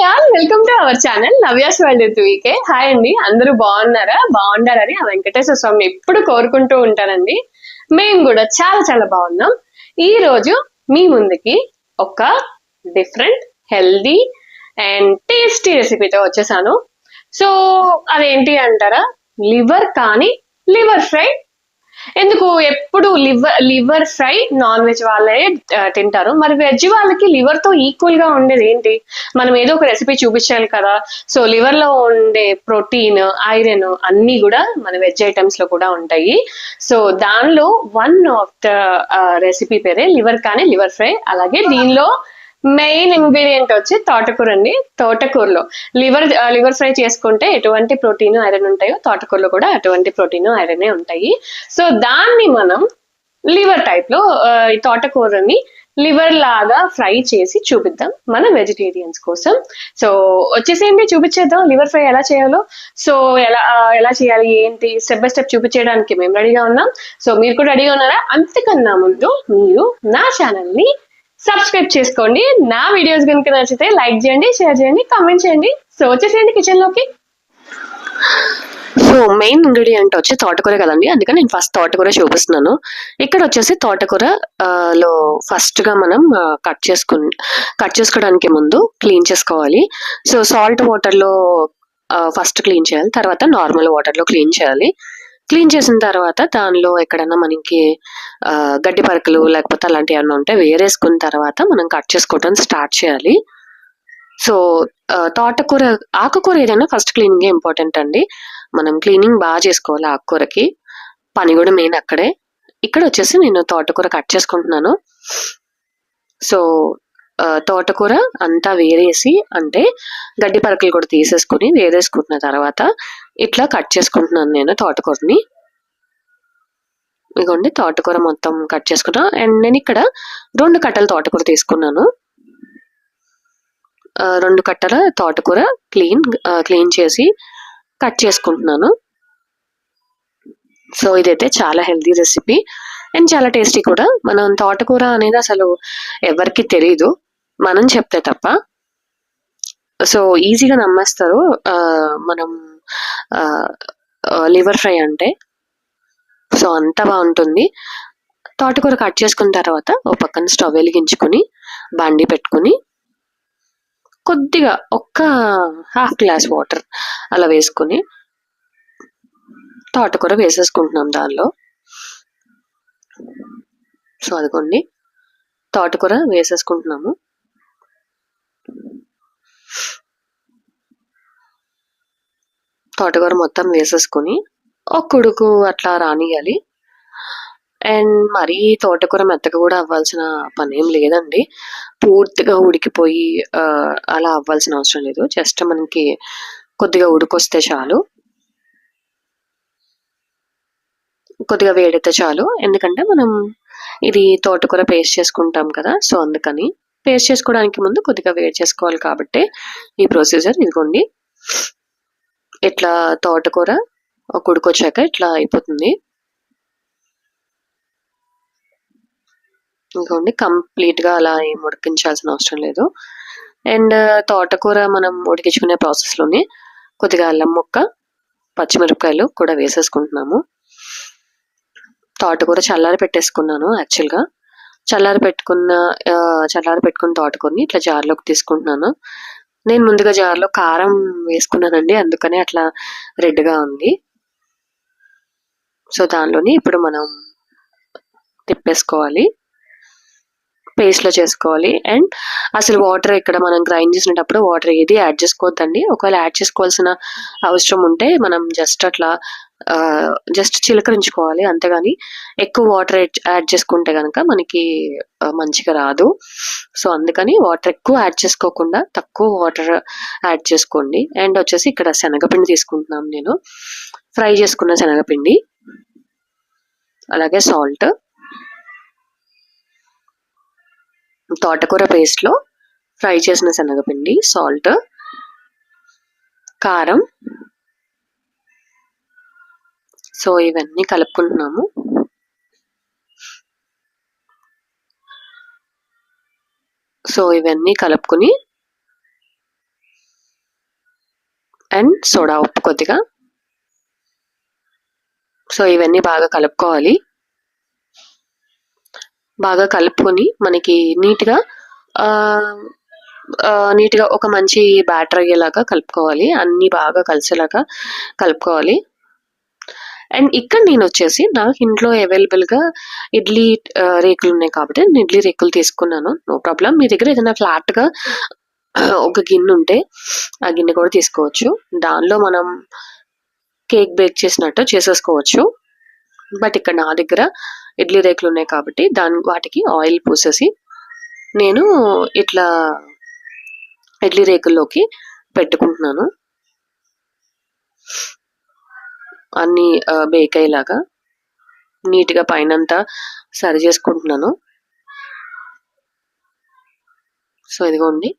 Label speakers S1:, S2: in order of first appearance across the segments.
S1: Y'all welcome to our channel Navya's world VK hi అండి అందరూ బాగున్నారా? బాగుండాలని ఆ వెంకటేశ్వర స్వామిని ఎప్పుడు కోరుకుంటూ ఉంటానండి. మేము కూడా చాలా చాలా బాగున్నాం. ఈ రోజు మీ ముందుకి ఒక డిఫరెంట్ హెల్దీ అండ్ టేస్టీ రెసిపీతో వచ్చేసాను. సో అదేంటి అంటారా? లివర్ కానీ లివర్ ఫ్రై ఎందుకు? ఎప్పుడు liver liver fry non veg వాళ్ళే తింటారు. మరి వెజ్ వాళ్ళకి లివర్తో ఈక్వల్గా ఉండేది ఏంటి? మనం ఏదో ఒక రెసిపీ చూపించాలి కదా. సో లివర్లో ఉండే ప్రోటీన్ ఐరన్ అన్ని కూడా మన వెజ్ ఐటమ్స్లో కూడా ఉంటాయి. సో దానిలో వన్ ఆఫ్ ద రెసిపీ పేరే లివర్ కానీ లివర్ ఫ్రై. అలాగే దీనిలో మెయిన్ ఇంగ్రీడియంట్ వచ్చి తోటకూర అండి తోటకూరలో లివర్ లివర్ ఫ్రై చేసుకుంటే ఎటువంటి ప్రోటీన్ ఐరన్ ఉంటాయో తోటకూరలో కూడా అటువంటి ప్రోటీన్ ఐరన్ ఉంటాయి. సో దాన్ని మనం లివర్ టైప్లో ఈ తోటకూరని లివర్ లాగా ఫ్రై చేసి చూపిద్దాం మన వెజిటేరియన్స్ కోసం. సో వచ్చేసేయండి చూపించేద్దాం లివర్ ఫ్రై ఎలా చేయాలో. సో ఎలా ఎలా చేయాలి ఏంటి స్టెప్ బై స్టెప్ చూపించేయడానికి మేము రెడీగా ఉన్నాం. సో మీరు కూడా రెడీగా ఉన్నారా? అంతకన్నా ముందు మీరు నా ఛానల్ని సబ్స్క్రైబ్ చేసుకోండి. నా వీడియోస్ కనుక నచ్చితే లైక్ చేయండి షేర్ చేయండి కామెంట్ చేయండి. సో వచ్చేసేయండి కిచెన్లోకి. సో మెయిన్ ఇంగ్రీడియంట్ వచ్చి తోటకూర కదండి. అందుకని నేను ఫస్ట్ తోటకూర చూపిస్తున్నాను. ఇక్కడ వచ్చేసి తోటకూర లో ఫస్ట్గా మనం కట్ చేసుకుని కట్ చేసుకోవడానికి ముందు క్లీన్ చేసుకోవాలి. సో సాల్ట్ వాటర్లో ఫస్ట్ క్లీన్ చేయాలి. తర్వాత నార్మల్ వాటర్లో క్లీన్ చేయాలి. క్లీన్ చేసిన తర్వాత దానిలో ఎక్కడైనా మనకి గడ్డి పరకలు లేకపోతే అలాంటివి ఏమైనా ఉంటే వేరేసుకున్న తర్వాత మనం కట్ చేసుకోవడం స్టార్ట్ చేయాలి. సో తోటకూర ఆకుకూర ఏదైనా ఫస్ట్ క్లీనింగే ఇంపార్టెంట్ అండి. మనం క్లీనింగ్ బాగా చేసుకోవాలి ఆకుకూరకి. పని కూడా మెయిన్ అక్కడే. ఇక్కడ వచ్చేసి నేను తోటకూర కట్ చేసుకుంటున్నాను. సో తోటకూర అంతా వేరేసి అంటే గడ్డి పరకలు కూడా తీసేసుకుని వేరేసుకున్న తర్వాత ఇట్లా కట్ చేసుకుంటున్నాను నేను తోటకూరని. ఇదిగోండి తోటకూర మొత్తం కట్ చేసుకున్నా. అండ్ నేను ఇక్కడ రెండు కట్టల తోటకూర తీసుకున్నాను. రెండు కట్టల తోటకూర క్లీన్ క్లీన్ చేసి కట్ చేసుకుంటున్నాను. సో ఇదైతే చాలా హెల్తీ రెసిపీ. అండ్ చాలా టేస్టీ కూడా. మనం తోటకూర అనేది అసలు ఎవరికి తెలియదు మనం చెప్తే తప్ప. సో ఈజీగా నమ్మేస్తారు. మనం లివర్ ఫ్రై అంటే. సో అంత బాగుంటుంది. తోటకూర కట్ చేసుకున్న తర్వాత ఒక పక్కన స్టవ్ వెలిగించుకొని బండి పెట్టుకుని కొద్దిగా ఒక్క హాఫ్ గ్లాస్ వాటర్ అలా వేసుకుని తోటకూర వేసేసుకుంటున్నాం దానిలో. సో అదిగోండి. తోటకూర వేసేసుకుంటున్నాము. తోటకూర మొత్తం వేసేసుకొని ఒక ఉడుకు అట్లా రానియాలి. అండ్ మరీ తోటకూర మెత్తగా కూడా అవ్వాల్సిన పని ఏం లేదండి. పూర్తిగా ఉడికిపోయి అలా అవ్వాల్సిన అవసరం లేదు. జస్ట్ మనకి కొద్దిగా ఉడికొస్తే చాలు. కొద్దిగా వేడితే చాలు. ఎందుకంటే మనం ఇది తోటకూర పేస్ట్ చేసుకుంటాం కదా సో అందుకని పేస్ట్ చేసుకోవడానికి ముందు కొద్దిగా వేడి చేసుకోవాలి కాబట్టి ఈ ప్రొసీజర్ ఇదిగోండి. ఇట్లా తోటకూర ఒక ఉడికొచ్చాక ఇట్లా అయిపోతుంది. ఇంకోండి కంప్లీట్గా అలా ఏం ఉడికించాల్సిన అవసరం లేదు. అండ్ తోటకూర మనం ఉడికించుకునే ప్రాసెస్లోనే కొద్దిగా అల్లం ముక్క పచ్చిమిరపకాయలు కూడా వేసేసుకుంటున్నాము. తోటకూర చల్లారి పెట్టేసుకున్నాను యాక్చువల్గా. చల్లారి పెట్టుకున్న చల్లారి పెట్టుకున్న తోటకూరని ఇట్లా జార్లోకి తీసుకుంటున్నాను. నేను ముందుగా జార్లో కారం వేసుకున్నానండి అందుకనే అట్లా రెడ్గా ఉంది. సో దానిలోని ఇప్పుడు మనం తిప్పేసుకోవాలి. పేస్ట్లో చేసుకోవాలి. అండ్ అసలు వాటర్ ఇక్కడ మనం గ్రైండ్ చేసినప్పుడు వాటర్ ఏది యాడ్ చేసుకోవద్దండి. ఒకవేళ యాడ్ చేసుకోవాల్సిన అవసరం ఉంటే మనం జస్ట్ అట్లా జస్ట్ చిలకరించుకోవాలి అంతేగాని ఎక్కువ వాటర్ యాడ్ చేసుకుంటే కనుక మనకి మంచిగా రాదు. సో అందుకని వాటర్ ఎక్కువ యాడ్ చేసుకోకుండా తక్కువ వాటర్ యాడ్ చేసుకోండి. అండ్ వచ్చేసి ఇక్కడ శనగపిండి తీసుకుంటున్నాను నేను. ఫ్రై చేసుకున్న శనగపిండి. అలాగే సాల్ట్ తోటకూర పేస్ట్లో ఫ్రై చేసిన శనగపిండి సాల్ట్ కారం. సో ఇవన్నీ కలుపుకుంటున్నాము సో ఇవన్నీ కలుపుకుని అండ్ సోడా ఉప్పు కొద్దిగా. సో ఇవన్నీ బాగా కలుపుకోవాలి. బాగా కలుపుకొని మనకి నీట్గా నీట్గా ఒక మంచి బ్యాటర్ అయ్యేలాగా కలుపుకోవాలి. అన్నీ బాగా కలిసేలాగా కలుపుకోవాలి. అండ్ ఇక్కడ నేను వచ్చేసి నాకు ఇంట్లో అవైలబుల్గా ఇడ్లీ రేకులు ఉన్నాయి కాబట్టి నేను ఇడ్లీ రేకులు తీసుకున్నాను. నో ప్రాబ్లం మీ దగ్గర ఏదైనా ఫ్లాట్గా ఒక గిన్నె ఉంటే ఆ గిన్నె కూడా తీసుకోవచ్చు. దానిలో మనం కేక్ బేక్ చేసినట్టు చేసేసుకోవచ్చు. బట్ ఇక్కడ నా దగ్గర ఇడ్లీ రేకులు ఉన్నాయి కాబట్టి దాని వాటికి ఆయిల్ పూసేసి నేను ఇట్లా ఇడ్లీ రేకుల్లోకి పెట్టుకుంటున్నాను. అన్ని బేక్ అయ్యేలాగా నీట్గా పైనంతా సరి చేసుకుంటున్నాను. సో ఇదిగోండి.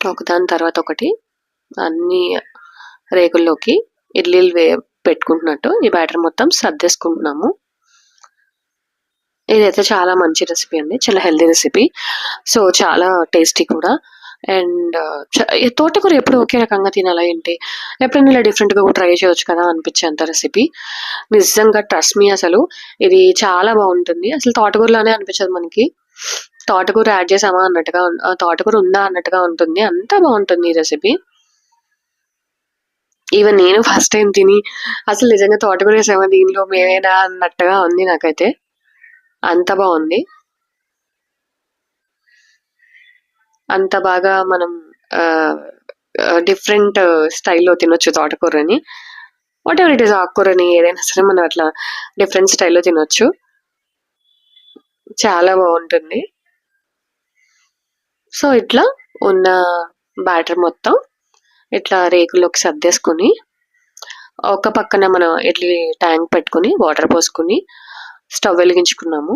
S1: ఒకదాని తర్వాత ఒకటి అన్ని రేకుల్లోకి ఇడ్లీలు వే పెట్టుకుంటున్నట్టు ఈ బ్యాటర్ మొత్తం సర్దేసుకుంటున్నాము. ఇదైతే చాలా మంచి రెసిపీ అండి. చాలా హెల్దీ రెసిపీ. సో చాలా టేస్టీ కూడా. అండ్ తోటకూర ఎప్పుడు ఒకే రకంగా తినాలా ఏంటి? ఎప్పుడైనా ఇలా డిఫరెంట్గా కూడా ట్రై చేయొచ్చు కదా అనిపించేంత రెసిపీ నిజంగా ట్రస్ట్ మీ అసలు. ఇది చాలా బాగుంటుంది. అసలు తోటకూరలోనే అనిపించదు మనకి. తోటకూర యాడ్ చేసామా అన్నట్టుగా తోటకూర ఉందా అన్నట్టుగా ఉంటుంది. అంత బాగుంటుంది ఈ రెసిపీ ఈవెన్ నేను ఫస్ట్ టైం తిని అసలు నిజంగా తోటకూర వేసామా దీనిలో మేమేనా అన్నట్టుగా ఉంది నాకైతే. అంత బాగుంది. అంత బాగా మనం డిఫరెంట్ స్టైల్లో తినొచ్చు తోటకూరని. వాట్ ఎవర్ ఇట్ ఈస్ ఆకుకూరని ఏదైనా సరే మనం అట్లా డిఫరెంట్ స్టైల్లో తినొచ్చు. చాలా బాగుంటుంది. సో ఇట్లా ఉన్న బ్యాటర్ మొత్తం ఇట్లా రేకుల్లోకి సర్దేసుకుని ఒక పక్కన మనం ఇడ్లీ ట్యాంక్ పెట్టుకుని వాటర్ పోసుకుని స్టవ్ వెలిగించుకున్నాము.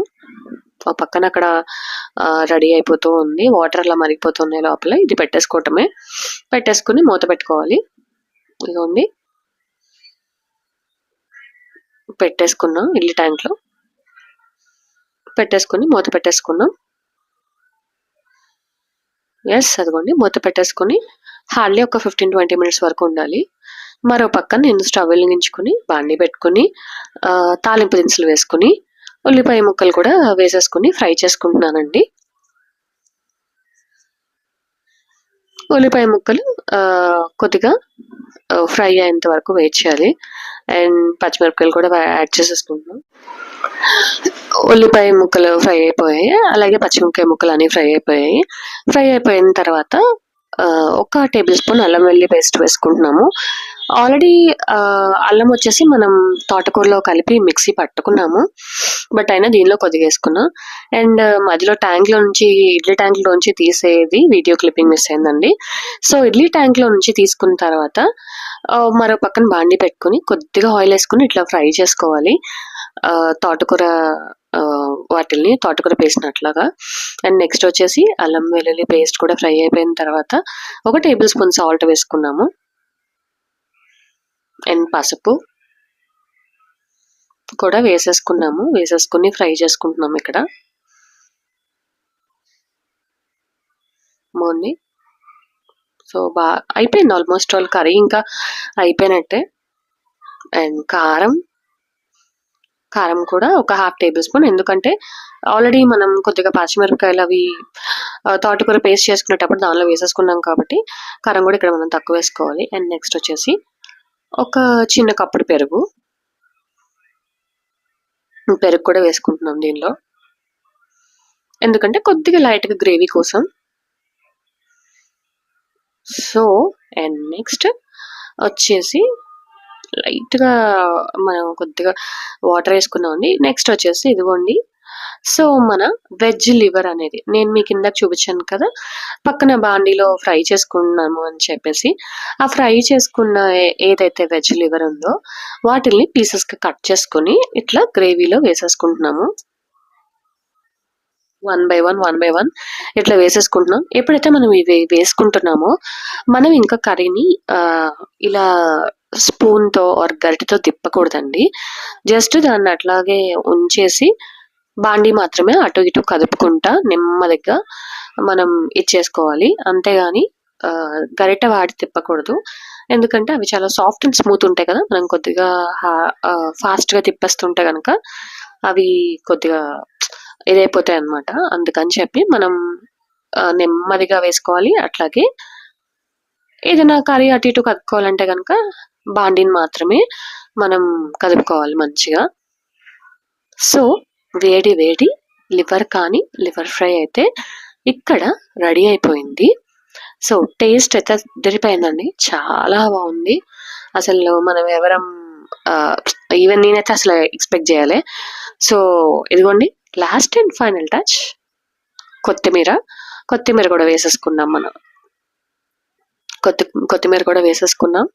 S1: ఆ పక్కన అక్కడ రెడీ అయిపోతూ ఉంది. వాటర్ అలా మరిగిపోతున్నాయి లోపల. ఇది పెట్టేసుకోవటమే. పెట్టేసుకుని మూత పెట్టుకోవాలి. ఇదిగోండి. పెట్టేసుకున్నాం ఇల్లు ట్యాంక్లో. పెట్టేసుకుని మూత పెట్టేసుకున్నాం. ఎస్ అదిగోండి. మూత పెట్టేసుకుని హార్డ్లీ ఒక ఫిఫ్టీన్ ట్వంటీ మినిట్స్ వరకు ఉండాలి. మరో పక్కన నేను స్టవ్ వెలిగించుకుని బాండి పెట్టుకుని తాలింపు దినుసులు వేసుకుని ఉల్లిపాయ ముక్కలు కూడా వేసేసుకుని ఫ్రై చేసుకుంటున్నానండి. ఉల్లిపాయ ముక్కలు కొద్దిగా ఫ్రై అయ్యేంత వరకు వెయిట్ చేయాలి. అండ్ పచ్చిమిరపకాయలు కూడా యాడ్ చేసేసుకుంటున్నాం. ఉల్లిపాయ ముక్కలు ఫ్రై అయిపోయాయి. అలాగే పచ్చిమిరపకాయ ముక్కలు అన్నీ ఫ్రై అయిపోయాయి. ఫ్రై అయిపోయిన తర్వాత ఒక టేబుల్ స్పూన్ అల్లం వెల్లి పేస్ట్ వేసుకుంటున్నాము. ఆల్రెడీ అల్లం వచ్చేసి మనం తోటకూరలో కలిపి మిక్సీ పట్టుకున్నాము. బట్ అయినా దీనిలో కొద్దిగా వేసుకున్నాం అండ్ మధ్యలో ట్యాంక్లో నుంచి ఇడ్లీ ట్యాంక్లో నుంచి తీసేది వీడియో క్లిప్పింగ్ మిస్ అయిందండి. సో ఇడ్లీ ట్యాంక్లో నుంచి తీసుకున్న తర్వాత మరో పక్కన బాండి పెట్టుకుని కొద్దిగా ఆయిల్ వేసుకుని ఇట్లా ఫ్రై చేసుకోవాలి. తోటకూర వాటిల్ని తోటకూర పేసినట్లాగా అండ్ నెక్స్ట్ వచ్చేసి అల్లం వెల్లుల్లి పేస్ట్ కూడా ఫ్రై అయిపోయిన తర్వాత ఒక టేబుల్ స్పూన్ సాల్ట్ వేసుకున్నాము. అండ్ పసుపు కూడా వేసేసుకున్నాము. వేసేసుకుని ఫ్రై చేసుకుంటున్నాము ఇక్కడ. బాగుంది సో బా అయిపోయింది ఆల్మోస్ట్ ఆల్ కర్రీ. ఇంకా అయిపోయినట్టే. అండ్ కారం. కారం కూడా ఒక హాఫ్ టేబుల్ స్పూన్. ఎందుకంటే ఆల్రెడీ మనం కొద్దిగా పచ్చిమిరపకాయలు అవి తోటకూర పేస్ట్ చేసుకునేటప్పుడు దానిలో వేసేసుకున్నాం కాబట్టి కారం కూడా ఇక్కడ మనం తక్కువ వేసుకోవాలి. అండ్ నెక్స్ట్ వచ్చేసి ఒక చిన్న కప్పుడు పెరుగు. పెరుగు కూడా వేసుకుంటున్నాం దీనిలో. ఎందుకంటే కొద్దిగా లైట్గా గ్రేవీ కోసం. సో అండ్ నెక్స్ట్ వచ్చేసి లైట్గా మనం కొద్దిగా వాటర్ వేసుకున్నామండి. నెక్స్ట్ వచ్చేసి ఇదిగోండి. సో మన వెజ్ లివర్ అనేది నేను మీకు ఇందాక చూపించాను కదా పక్కన బాండీలో ఫ్రై చేసుకున్నాము అని చెప్పేసి ఆ ఫ్రై చేసుకున్న ఏదైతే వెజ్ లివర్ ఉందో వాటిల్ని పీసెస్గా కట్ చేసుకుని ఇట్లా గ్రేవీలో వేసేసుకుంటున్నాము. One by one one by one ఇట్లా వేసేసుకుంటున్నాం. ఎప్పుడైతే మనం ఇవి వేసుకుంటున్నామో మనం ఇంకా కర్రీని ఇలా స్పూన్తో ఆర్ గరిటతో తిప్పకూడదండి. జస్ట్ దాన్ని అట్లాగే ఉంచేసి బాండీ మాత్రమే అటు ఇటు కదుపుకుంటా నెమ్మదిగా
S2: మనం ఇచ్చేసుకోవాలి. అంతేగాని గరిట గరిటె వాడి తిప్పకూడదు. ఎందుకంటే అవి చాలా సాఫ్ట్ అండ్ స్మూత్ ఉంటాయి కదా. మనం కొద్దిగా ఫాస్ట్గా తిప్పేస్తుంటే కనుక అవి కొద్దిగా ఇదైపోతాయి అన్నమాట. అందుకని చెప్పి మనం నెమ్మదిగా వేసుకోవాలి. అట్లాగే ఏదైనా కర్రీ అటు ఇటు కదుపుకోవాలంటే కనుక బాండీని మాత్రమే మనం కదుపుకోవాలి మంచిగా. సో వేడి వేడి లివర్ కానీ లివర్ ఫ్రై అయితే ఇక్కడ రెడీ అయిపోయింది. సో టేస్ట్ అయితే దొరిపోయిందండి చాలా బాగుంది. అసలు మనం ఎవరం ఈవెన్ నేనైతే అసలు ఎక్స్పెక్ట్ చేయాలి. సో ఇదిగోండి లాస్ట్ అండ్ ఫైనల్ టచ్. కొత్తిమీర. కొత్తిమీర కూడా వేసేసుకున్నాం మనం. కొత్తి కొత్తిమీర కూడా వేసేసుకున్నాం.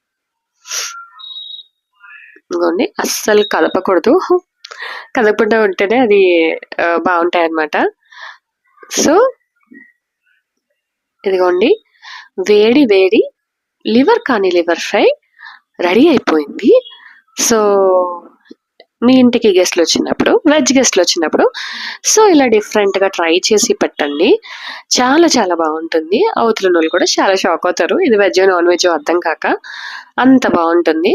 S2: ఇదిగోండి అస్సలు కలపకూడదు. కదపకుండా ఉంటేనే అది బాగుంటాయి అన్నమాట సో ఇదిగోండి. వేడి వేడి లివర్ కానీ లివర్ ఫ్రై రెడీ అయిపోయింది. సో మీ ఇంటికి గెస్ట్లు వచ్చినప్పుడు వెజ్ గెస్ట్లు వచ్చినప్పుడు సో ఇలా డిఫరెంట్గా ట్రై చేసి పెట్టండి. చాలా చాలా బాగుంటుంది. అవతల వాళ్ళు కూడా చాలా షాక్ అవుతారు. ఇది వెజ్ నాన్ వెజ్ అర్థం కాక అంత బాగుంటుంది.